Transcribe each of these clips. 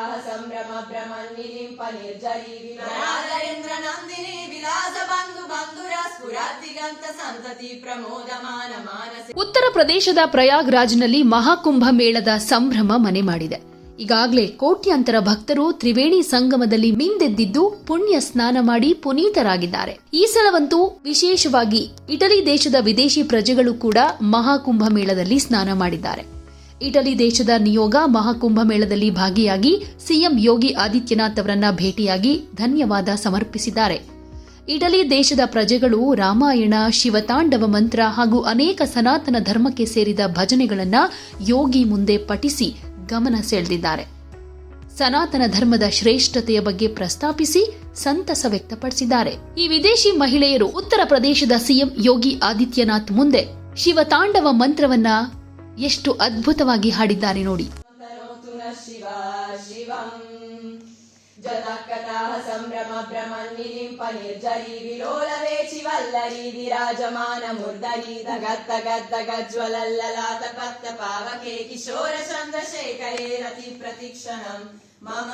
ವಿರಹ ಸಂಭ್ರಮ ಭ್ರಮ ನಿಲಿಂಪ ನಿರ್ಜರಿ ವಿಮರಾಧರೇಂದ್ರ ನಂದಿನಿ ವಿಲಾಸ ಬಂಧು ಬಂಧುರ ಸ್ಫುರಾದಿಗಂತ ಸಂತತಿ ಪ್ರಮೋದ ಮಾನ ಮಾನಸ. ಉತ್ತರ ಪ್ರದೇಶದ ಪ್ರಯಾಗ್ರಾಜ್ನಲ್ಲಿ ಮಹಾಕುಂಭ ಮೇಳದ ಸಂಭ್ರಮ ಮನೆ ಮಾಡಿದೆ. ಈಗಾಗಲೇ ಕೋಟ್ಯಂತರ ಭಕ್ತರು ತ್ರಿವೇಣಿ ಸಂಗಮದಲ್ಲಿ ಮಿಂದೆದ್ದಿದ್ದು ಪುಣ್ಯ ಸ್ನಾನ ಮಾಡಿ ಪುನೀತರಾಗಿದ್ದಾರೆ. ಈ ಸಲವಂತೂ ವಿಶೇಷವಾಗಿ ಇಟಲಿ ದೇಶದ ವಿದೇಶಿ ಪ್ರಜೆಗಳು ಕೂಡ ಮಹಾಕುಂಭ ಮೇಳದಲ್ಲಿ ಸ್ನಾನ ಮಾಡಿದ್ದಾರೆ. ಇಟಲಿ ದೇಶದ ನಿಯೋಗ ಮಹಾಕುಂಭ ಮೇಳದಲ್ಲಿ ಭಾಗಿಯಾಗಿ ಸಿಎಂ ಯೋಗಿ ಆದಿತ್ಯನಾಥ್ ಅವರನ್ನ ಭೇಟಿಯಾಗಿ ಧನ್ಯವಾದ ಸಮರ್ಪಿಸಿದ್ದಾರೆ. ಇಟಲಿ ದೇಶದ ಪ್ರಜೆಗಳು ರಾಮಾಯಣ, ಶಿವತಾಂಡವ ಮಂತ್ರ ಹಾಗೂ ಅನೇಕ ಸನಾತನ ಧರ್ಮಕ್ಕೆ ಸೇರಿದ ಭಜನೆಗಳನ್ನ ಯೋಗಿ ಮುಂದೆ ಪಠಿಸಿ ಗಮನ ಸೆಳೆದಿದ್ದಾರೆ. ಸನಾತನ ಧರ್ಮದ ಶ್ರೇಷ್ಠತೆಯ ಬಗ್ಗೆ ಪ್ರಸ್ತಾಪಿಸಿ ಸಂತಸ ವ್ಯಕ್ತಪಡಿಸಿದ್ದಾರೆ. ಈ ವಿದೇಶಿ ಮಹಿಳೆಯರು ಉತ್ತರ ಪ್ರದೇಶದ ಸಿಎಂ ಯೋಗಿ ಆದಿತ್ಯನಾಥ್ ಮುಂದೆ ಶಿವತಾಂಡವ ಮಂತ್ರವನ್ನ ಎಷ್ಟು ಅದ್ಭುತವಾಗಿ ಹಾಡಿದ್ದಾರೆ ನೋಡಿ. ಜನಾಕತಾಹ ಸಂಭ್ರಮ ಭ್ರಮನ್ನಿರಿಂಪ ನಿರ್ಜರಿ ವಿಲೋಲವೇ ಚಿವಲ್ಲರಿ ವಿರಾಜಮಾನ ಮುರ್ಧರಿ ದಗತ್ತ ಗದ್ದ ಗಜ್ವಲಲ್ಲಲಾತ ಪತ್ತ ಪಾವಕೆ ಕಿಶೋರ ಚಂದ್ರಶೇಖರೇ ರತಿ ಪ್ರತಿಕ್ಷಣಂ. ಮಮ.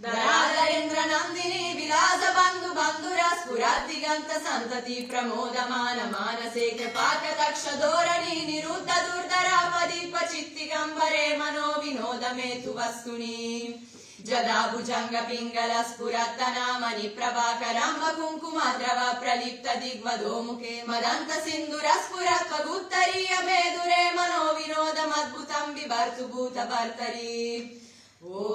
ನರಾದರೇಂದ್ರ ನಂದಿನಿ ವಿಲಾಸ ಬಂಧು ಬಂಧುರ ಸ್ಫುರಾತಿಗಂತ ಸಂತತಿ ಪ್ರಮೋದಮಾನ ಮಾನಸೇಕ ಪಾಕ ತಕ್ಷ ಧೋರಣಿ పాదమేతు వస్తుని జదాభుజంగపింగళ స్ఫురత్తనామని ప్రభాకరాంబ కుంకుమ ద్రవ ప్రలిప్త దిగ్వదోముఖే మదంత సింధుర స్ఫురత్వ గుత్తరీయ మేధురే మనో వినోదమద్భుతం విభర్తుభూత భర్తరీ ఓ